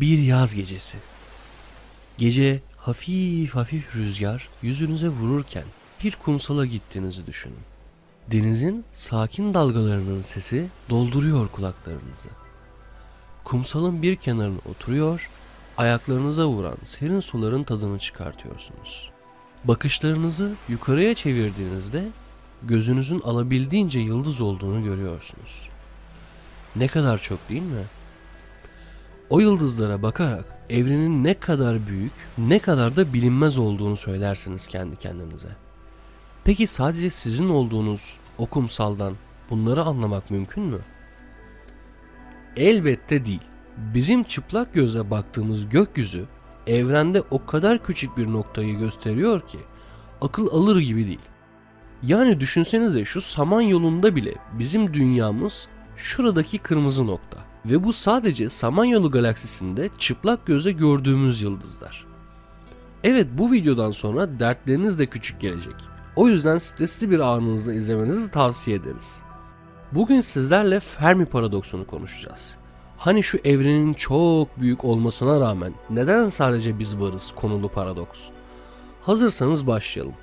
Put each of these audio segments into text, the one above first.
Bir yaz gecesi. Gece hafif hafif rüzgar yüzünüze vururken bir kumsala gittiğinizi düşünün. Denizin sakin dalgalarının sesi dolduruyor kulaklarınızı. Kumsalın bir kenarına oturuyor, ayaklarınıza vuran serin suların tadını çıkartıyorsunuz. Bakışlarınızı yukarıya çevirdiğinizde gözünüzün alabildiğince yıldız olduğunu görüyorsunuz. Ne kadar çok değil mi? O yıldızlara bakarak evrenin ne kadar büyük, ne kadar da bilinmez olduğunu söylersiniz kendi kendinize. Peki sadece sizin olduğunuz o kumsaldan bunları anlamak mümkün mü? Elbette değil. Bizim çıplak göze baktığımız gökyüzü evrende o kadar küçük bir noktayı gösteriyor ki akıl alır gibi değil. Yani düşünsenize şu Samanyolu'nda bile bizim dünyamız şuradaki kırmızı nokta. Ve bu sadece Samanyolu galaksisinde çıplak göze gördüğümüz yıldızlar. Evet bu videodan sonra dertleriniz de küçük gelecek. O yüzden stresli bir anınızda izlemenizi tavsiye ederiz. Bugün sizlerle Fermi paradoksunu konuşacağız. Hani şu evrenin çok büyük olmasına rağmen neden sadece biz varız konulu paradoks. Hazırsanız başlayalım.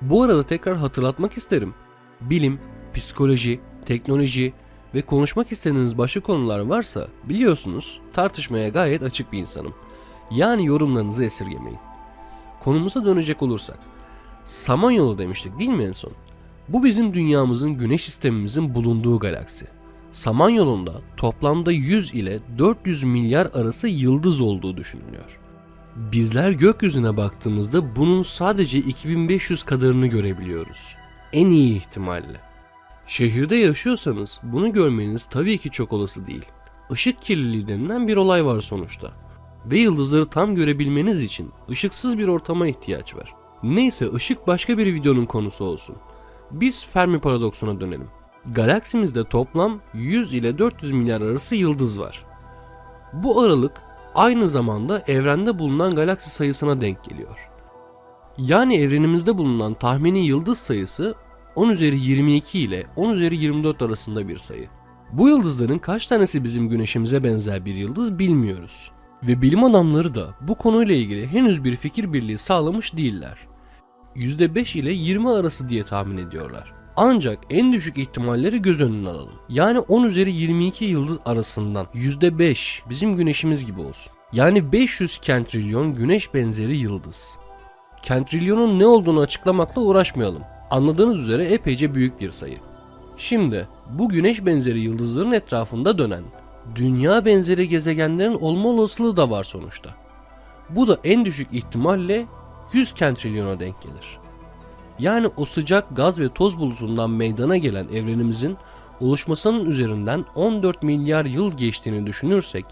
Bu arada tekrar hatırlatmak isterim. Bilim, psikoloji, teknoloji ve konuşmak istediğiniz başka konular varsa biliyorsunuz tartışmaya gayet açık bir insanım. Yani yorumlarınızı esirgemeyin. Konumuza dönecek olursak. Samanyolu demiştik değil mi en son? Bu bizim dünyamızın güneş sistemimizin bulunduğu galaksi. Samanyolu'nda toplamda 100 ile 400 milyar arası yıldız olduğu düşünülüyor. Bizler gökyüzüne baktığımızda bunun sadece 2500 kadarını görebiliyoruz. En iyi ihtimalle. Şehirde yaşıyorsanız bunu görmeniz tabii ki çok olası değil. Işık kirliliği denilen bir olay var sonuçta. Ve yıldızları tam görebilmeniz için ışıksız bir ortama ihtiyaç var. Neyse ışık başka bir videonun konusu olsun. Biz Fermi paradoksuna dönelim. Galaksimizde toplam 100 ile 400 milyar arası yıldız var. Bu aralık aynı zamanda evrende bulunan galaksi sayısına denk geliyor. Yani evrenimizde bulunan tahmini yıldız sayısı 10 üzeri 22 ile 10 üzeri 24 arasında bir sayı. Bu yıldızların kaç tanesi bizim güneşimize benzer bir yıldız bilmiyoruz. Ve bilim adamları da bu konuyla ilgili henüz bir fikir birliği sağlamış değiller. %5 ile 20 arası diye tahmin ediyorlar. Ancak en düşük ihtimalleri göz önüne alalım. Yani 10 üzeri 22 yıldız arasından %5 bizim güneşimiz gibi olsun. Yani 500 kentrilyon güneş benzeri yıldız. Kentrilyonun ne olduğunu açıklamakla uğraşmayalım. Anladığınız üzere epeyce büyük bir sayı. Şimdi bu güneş benzeri yıldızların etrafında dönen dünya benzeri gezegenlerin olma olasılığı da var sonuçta. Bu da en düşük ihtimalle 100 kentrilyona denk gelir. Yani o sıcak gaz ve toz bulutundan meydana gelen evrenimizin oluşmasının üzerinden 14 milyar yıl geçtiğini düşünürsek,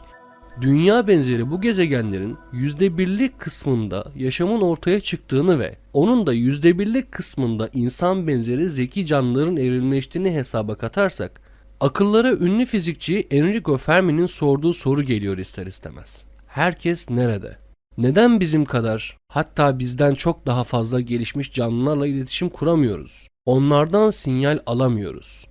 dünya benzeri bu gezegenlerin %1'lik kısmında yaşamın ortaya çıktığını ve onun da %1'lik kısmında insan benzeri zeki canlıların evrimleştiğini hesaba katarsak, akıllara ünlü fizikçi Enrico Fermi'nin sorduğu soru geliyor ister istemez. Herkes nerede? Neden bizim kadar hatta bizden çok daha fazla gelişmiş canlılarla iletişim kuramıyoruz? Onlardan sinyal alamıyoruz.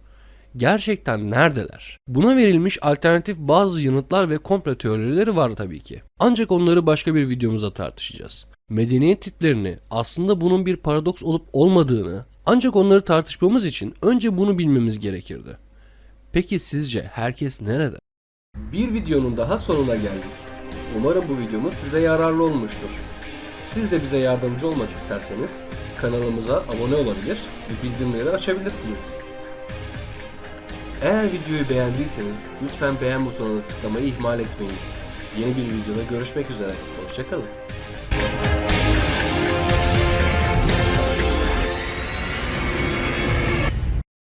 Gerçekten neredeler? Buna verilmiş alternatif bazı yanıtlar ve komplo teorileri var tabii ki. Ancak onları başka bir videomuzda tartışacağız. Medeniyet tiplerini aslında bunun bir paradoks olup olmadığını ancak onları tartışmamız için önce bunu bilmemiz gerekirdi. Peki sizce herkes nerede? Bir videonun daha sonuna geldik. Umarım bu videomuz size yararlı olmuştur. Siz de bize yardımcı olmak isterseniz kanalımıza abone olabilir ve bildirimleri açabilirsiniz. Eğer videoyu beğendiyseniz lütfen beğen butonuna tıklamayı ihmal etmeyin. Yeni bir videoda görüşmek üzere. Hoşçakalın.